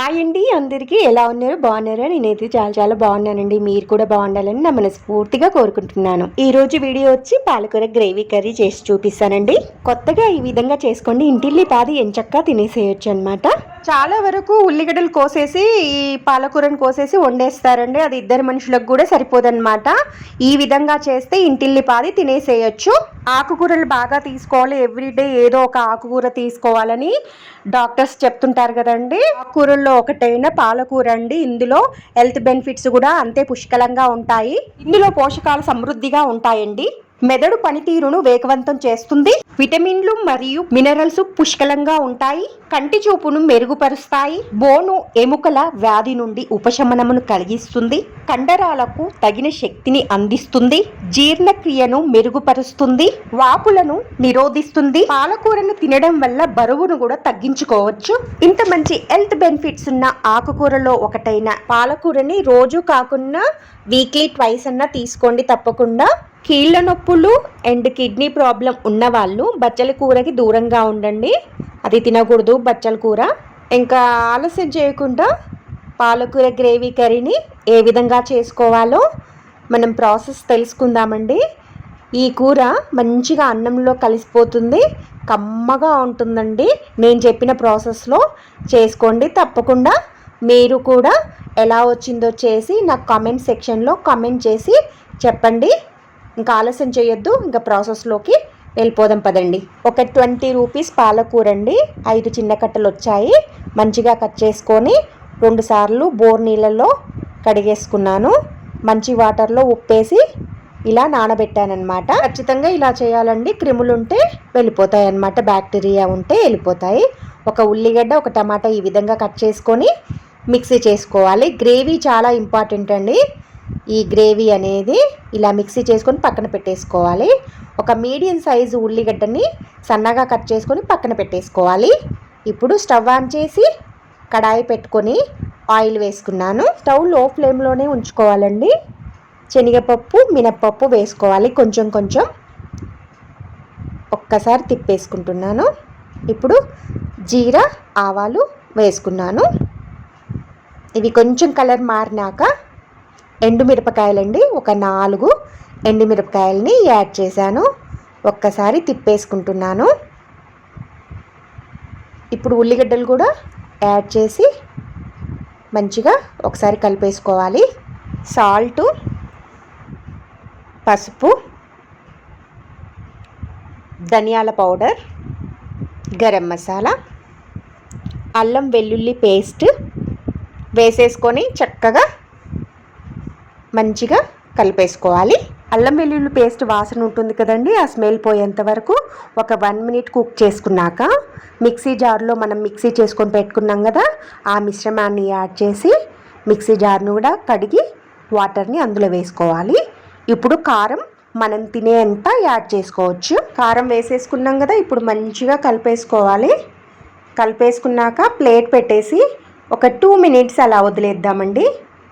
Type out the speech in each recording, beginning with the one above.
Hi అండి అందరికీ ఎలా ఉన్నారు? బాగున్నారా? నేనైతే చాలా చాలా బాగున్నానండి. మీరు కూడా బాగుండాలని నా మనస్ఫూర్తిగా కోరుకుంటున్నాను. ఈరోజు వీడియో వచ్చి పాలకూర గ్రేవీ కర్రీ చేసి చూపిస్తానండి. కొత్తగా ఈ విధంగా చేసుకోండి ఇంటిల్లి పాది ఎంచక్కా తినేసేయచ్చు అనమాట చాలా వరకు ఉల్లిగడ్డలు కోసేసి ఈ పాలకూరను కోసేసి వండేస్తారండి. అది ఇద్దరు మనుషులకు కూడా సరిపోదన్నమాట. ఈ విధంగా చేస్తే ఇంటిల్లి పాది తినేసేయచ్చు. ఆకుకూరలు బాగా తీసుకోవాలి. ఎవ్రీడే ఏదో ఒక ఆకుకూర తీసుకోవాలని డాక్టర్స్ చెప్తుంటారు కదండి. ఆకుకూరల్లో ఒకటైన పాలకూర అండి. ఇందులో హెల్త్ బెనిఫిట్స్ కూడా అంతే పుష్కలంగా ఉంటాయి. ఇందులో పోషకాలు సమృద్ధిగా ఉంటాయండి. మెదడు పనితీరును వేగవంతం చేస్తుంది. విటమిన్లు మరియు మినరల్స్ పుష్కలంగా ఉంటాయి. కంటి చూపును మెరుగుపరుస్తాయి. బోను ఎముకల వ్యాధి నుండి ఉపశమనమును కలిగిస్తుంది. కండరాలకు తగిన శక్తిని అందిస్తుంది. జీర్ణక్రియను మెరుగుపరుస్తుంది. వాపులను నిరోధిస్తుంది. పాలకూరను తినడం వల్ల బరువును కూడా తగ్గించుకోవచ్చు. ఇంత మంచి హెల్త్ బెనిఫిట్స్ ఉన్న ఆకుకూరలో ఒకటైన పాలకూరని రోజు కాకుండా వీక్లీ ట్వైస్ అన్నా తీసుకోండి తప్పకుండా. కీళ్ళ నొప్పులు అండ్ కిడ్నీ ప్రాబ్లం ఉన్నవాళ్ళు బచ్చల కూరకి దూరంగా ఉండండి. అది తినకూడదు బచ్చల కూర. ఇంకా ఆలస్యం చేయకుండా పాలకూర గ్రేవీ కర్రీని ఏ విధంగా చేసుకోవాలో మనం ప్రాసెస్ తెలుసుకుందామండి. ఈ కూర మంచిగా అన్నంలో కలిసిపోతుంది కమ్మగా ఉంటుందండి. నేను చెప్పిన ప్రాసెస్లో చేసుకోండి. తప్పకుండా మీరు కూడా ఎలా వచ్చిందో చేసి నాకు కామెంట్ సెక్షన్లో కామెంట్ చేసి చెప్పండి. ఇంకా ఆలస్యం చేయొద్దు ఇంకా ప్రాసెస్లోకి వెళ్ళిపోదాం పదండి. ఒక ట్వంటీ రూపీస్ పాలకూర అండి ఐదు చిన్న కట్టలు వచ్చాయి. మంచిగా కట్ చేసుకొని రెండుసార్లు బోర్ నీళ్ళలో కడిగేసుకున్నాను. మంచి వాటర్లో ఉప్పేసి ఇలా నానబెట్టానమాట ఖచ్చితంగా ఇలా చేయాలండి. క్రిములు ఉంటే వెళ్ళిపోతాయి అన్నమాట బ్యాక్టీరియా ఉంటే వెళ్ళిపోతాయి. ఒక ఉల్లిగడ్డ ఒక టమాటా ఈ విధంగా కట్ చేసుకొని మిక్సీ చేసుకోవాలి. గ్రేవీ చాలా ఇంపార్టెంట్ అండి. ఈ గ్రేవీ అనేది ఇలా మిక్సీ చేసుకొని పక్కన పెట్టేసుకోవాలి. ఒక మీడియం సైజు ఉల్లిగడ్డని సన్నగా కట్ చేసుకొని పక్కన పెట్టేసుకోవాలి. ఇప్పుడు స్టవ్ ఆన్ చేసి కడాయి పెట్టుకొని ఆయిల్ వేసుకున్నాను. స్టవ్లో ఫ్లేమ్లోనే ఉంచుకోవాలండి. శనగపప్పు మినప్పప్పు వేసుకోవాలి కొంచెం కొంచెం. ఒక్కసారి తిప్పేసుకుంటున్నాను. ఇప్పుడు జీరా ఆవాలు వేసుకున్నాను. ఇవి కొంచెం కలర్ మారినాక ఎండుమిరపకాయలండి. ఒక నాలుగు ఎండుమిరపకాయలని యాడ్ చేశాను. ఒక్కసారి తిప్పేసుకుంటున్నాను. ఇప్పుడు ఉల్లిగడ్డలు కూడా యాడ్ చేసి మంచిగా ఒకసారి కలిపేసుకోవాలి. సాల్టు పసుపు ధనియాల పౌడర్ గరం మసాలా అల్లం వెల్లుల్లి పేస్ట్ వేసేసుకొని చక్కగా మంచిగా కలిపేసుకోవాలి. అల్లం వెల్లుల్లి పేస్ట్ వాసన ఉంటుంది కదండి ఆ స్మెల్ పోయేంత వరకు ఒక వన్ మినిట్ కుక్ చేసుకున్నాక మిక్సీ జార్లో మనం మిక్సీ చేసుకొని పెట్టుకున్నాం కదా ఆ మిశ్రమాన్ని యాడ్ చేసి మిక్సీ జార్ను కూడా కడిగి వాటర్ని అందులో వేసుకోవాలి. ఇప్పుడు కారం మనం తినేంత యాడ్ చేసుకోవచ్చు. కారం వేసేసుకున్నాం కదా ఇప్పుడు మంచిగా కలిపేసుకోవాలి. కలిపేసుకున్నాక ప్లేట్ పెట్టేసి ఒక టూ మినిట్స్ అలా వదిలేద్దామండి.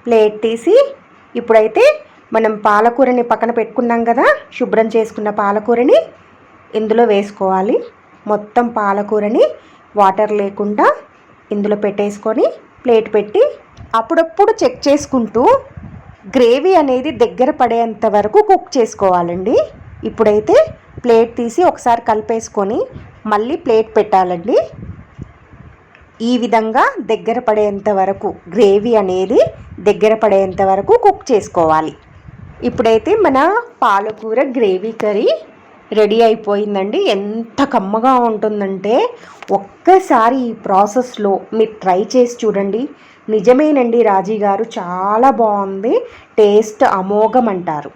ప్లేట్ తీసి ఇప్పుడైతే మనం పాలకూరని పక్కన పెట్టుకున్నాం కదా శుభ్రం చేసుకున్న పాలకూరని ఇందులో వేసుకోవాలి. మొత్తం పాలకూరని వాటర్ లేకుండా ఇందులో పెట్టేసుకొని ప్లేట్ పెట్టి అప్పుడప్పుడు చెక్ చేసుకుంటూ గ్రేవీ అనేది దగ్గర పడేంత వరకు కుక్ చేసుకోవాలండి. ఇప్పుడైతే ప్లేట్ తీసి ఒకసారి కలిపేసుకొని మళ్ళీ ప్లేట్ పెట్టాలండి. ఈ విధంగా దగ్గర పడేంత వరకు గ్రేవీ అనేది దగ్గర పడేంత వరకు కుక్ చేసుకోవాలి. ఇప్పుడైతే మన పాలకూర గ్రేవీ కర్రీ రెడీ అయిపోయిందండి. ఎంత కమ్మగా ఉంటుందంటే ఒక్కసారి ఈ ప్రాసెస్లో మీరు ట్రై చేసి చూడండి. నిజమేనండి రాజీ గారు చాలా బాగుంది. టేస్ట్ అమోఘం అంటారు.